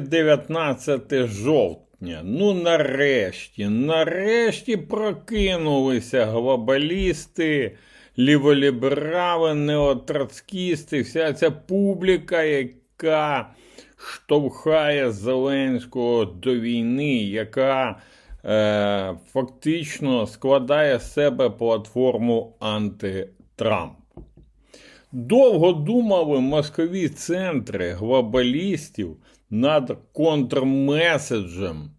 19 жовтня. Ну, нарешті, нарешті прокинулися глобалісти, ліволіберали, неотроцкісти, вся ця публіка, яка штовхає Зеленського до війни, яка е, фактично складає з себе платформу антитрамп. Довго думали мозкові центри глобалістів над контрмеседжем,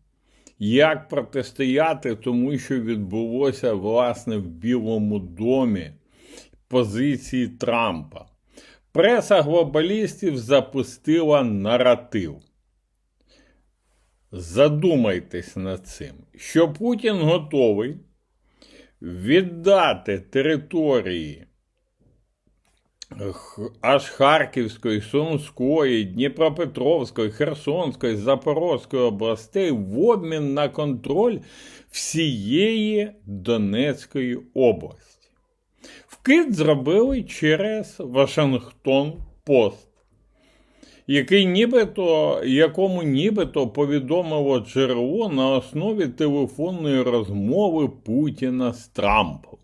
як протистояти тому, що відбулося власне в Білому домі позиції Трампа. Преса глобалістів запустила наратив. Задумайтесь над цим, що Путін готовий віддати території аж Харківської, Сумської, Дніпропетровської, Херсонської, Запорозької областей в обмін на контроль всієї Донецької області. Вкид зробили через Вашингтон Пост, який нібито, якому нібито повідомило джерело на основі телефонної розмови Путіна з Трампом. Е,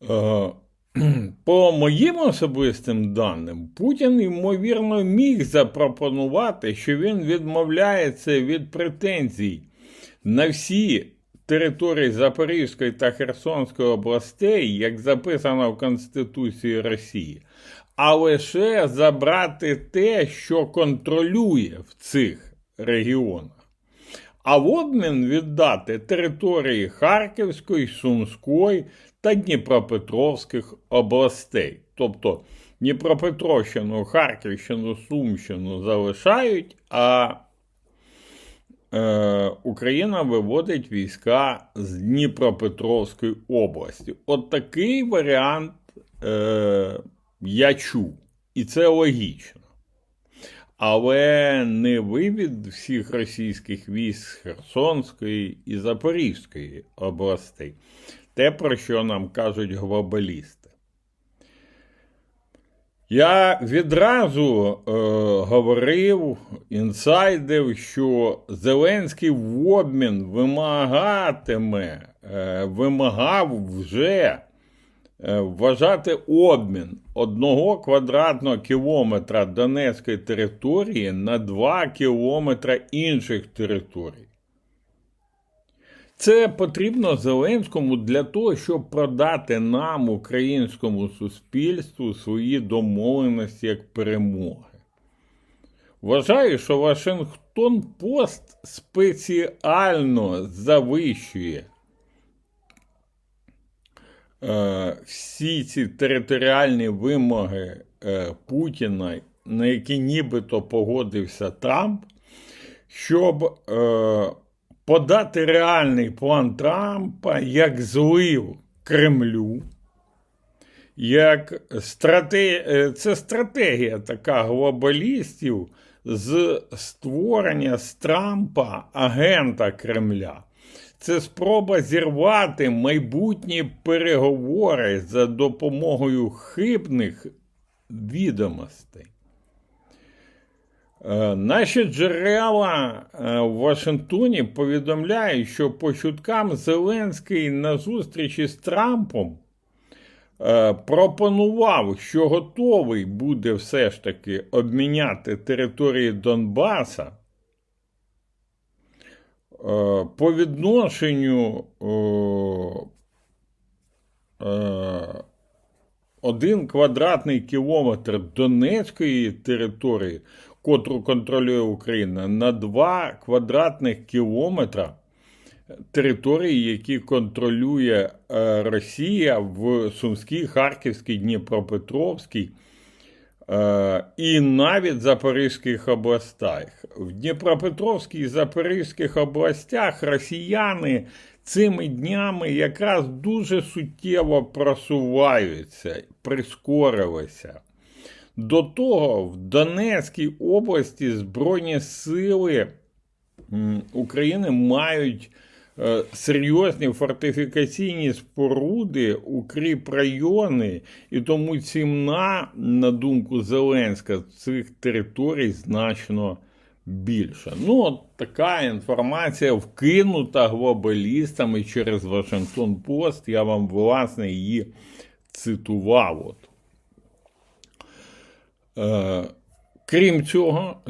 По моїм особистим даним, Путін, ймовірно, міг запропонувати, що він відмовляється від претензій на всі території Запорізької та Херсонської областей, як записано в Конституції Росії, а лише забрати те, що контролює в цих регіонах а обмін віддати території Харківської, Сумської та Дніпропетровських областей. Тобто Дніпропетровщину, Харківщину, Сумщину залишають, а е, Україна виводить війська з Дніпропетровської області. От такий варіант е, я чув, і це логічно але не вивід всіх російських військ з Херсонської і Запорізької областей. Те, про що нам кажуть глобалісти. Я відразу е, говорив інсайдер, що Зеленський в обмін вимагатиме, е, вимагав вже вважати обмін одного квадратного кілометра Донецької території на 2 кілометра інших територій. Це потрібно Зеленському для того, щоб продати нам, українському суспільству, свої домовленості як перемоги. Вважаю, що Вашингтон Пост спеціально завищує е, всі ці територіальні вимоги е, Путіна, на які нібито погодився Трамп, щоб е, подати реальний план Трампа як злив Кремлю. Як страте... е, це стратегія така глобалістів з створення з Трампа агента Кремля. Це спроба зірвати майбутні переговори за допомогою хибних відомостей. Е, Наші джерела е, в Вашингтоні повідомляють, що по чуткам Зеленський на зустрічі з Трампом е, пропонував, що готовий буде все ж таки обміняти території Донбаса по відношенню е, е, один квадратний кілометр Донецької території, котру контролює Україна, на два квадратних кілометра території, які контролює е, Росія в Сумській, Харківській, Дніпропетровській е, і навіть Запорізьких областях. В Дніпропетровській і Запорізьких областях росіяни цими днями якраз дуже суттєво просуваються, прискорилися. До того в Донецькій області Збройні сили України мають е, серйозні фортифікаційні споруди, укріп райони, і тому ціна, на думку Зеленська, цих територій значно більша. Ну, от така інформація вкинута глобалістами через Вашингтон Пост. Я вам, власне, її цитував. От. Е, крім цього,